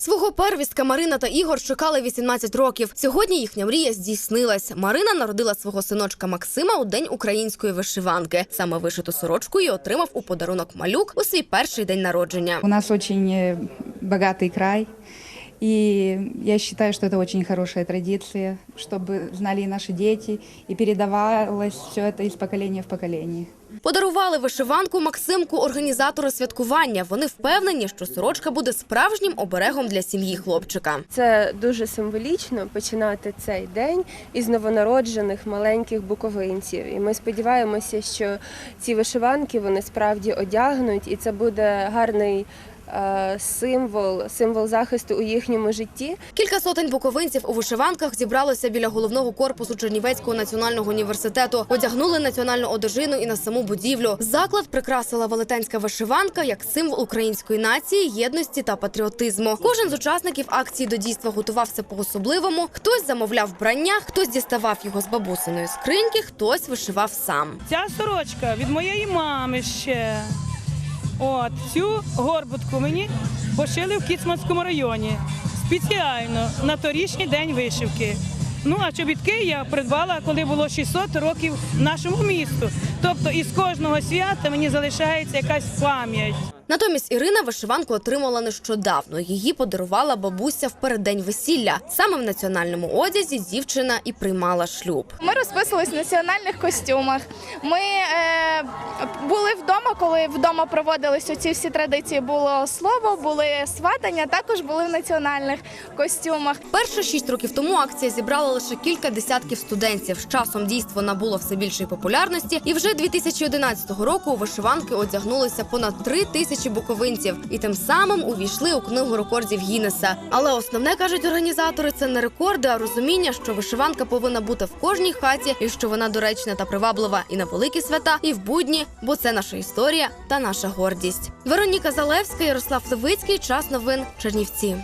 Свого первістка Марина та Ігор чекали 18 років. Сьогодні їхня мрія здійснилась. Марина народила свого синочка Максима у день української вишиванки. Саме вишиту сорочку і отримав у подарунок малюк у свій перший день народження. У нас очень э, богатый край, и я считаю, что это очень хорошая традиция, чтобы знали и наши дети, и передавалось все это из поколения в поколение. Подарували вишиванку Максимку організатори святкування. Вони впевнені, що сорочка буде справжнім оберегом для сім'ї хлопчика. Це дуже символічно починати цей день із новонароджених маленьких буковинців. І ми сподіваємося, що ці вишиванки вони справді одягнуть, і це буде гарний символ, символ захисту у їхньому житті. Кілька сотень буковинців у вишиванках зібралося біля головного корпусу Чернівецького національного університету. Одягнули національну одежину і на саму будівлю. Заклад прикрасила велетенська вишиванка як символ української нації, єдності та патріотизму. Кожен з учасників акції до дійства готувався по-особливому. Хтось замовляв вбрання, хтось діставав його з бабусиної скриньки, хтось вишивав сам. Ця сорочка від моєї мами ще. От цю горбутку мені пошили в Кіцманському районі спеціально на торішній день вишивки. Ну а чобітки я придбала, коли було 600 років нашому місту. Тобто із кожного свята мені залишається якась пам'ять. Натомість Ірина вишиванку отримала нещодавно. Її подарувала бабуся в переддень весілля. Саме в національному одязі дівчина і приймала шлюб. Ми розписувались в національних костюмах. Ми е, були вдома, коли вдома проводились ці всі традиції. Було слово, були сватання, також були в національних костюмах. Перше шість років тому акція зібрала лише кілька десятків студентів. З часом дійство набуло все більшої популярності, і вже 2011 року у вишиванки одягнулося понад три тисячі буковинців, і тим самим увійшли у книгу рекордів Гіннеса. Але основне кажуть організатори, це не рекорди, а розуміння, що вишиванка повинна бути в кожній хаті, і що вона доречна та приваблива і на великі свята, і в будні, бо це наша історія та наша гордість. Вероніка Залевська, Ярослав Левицький. Час новин Чернівці.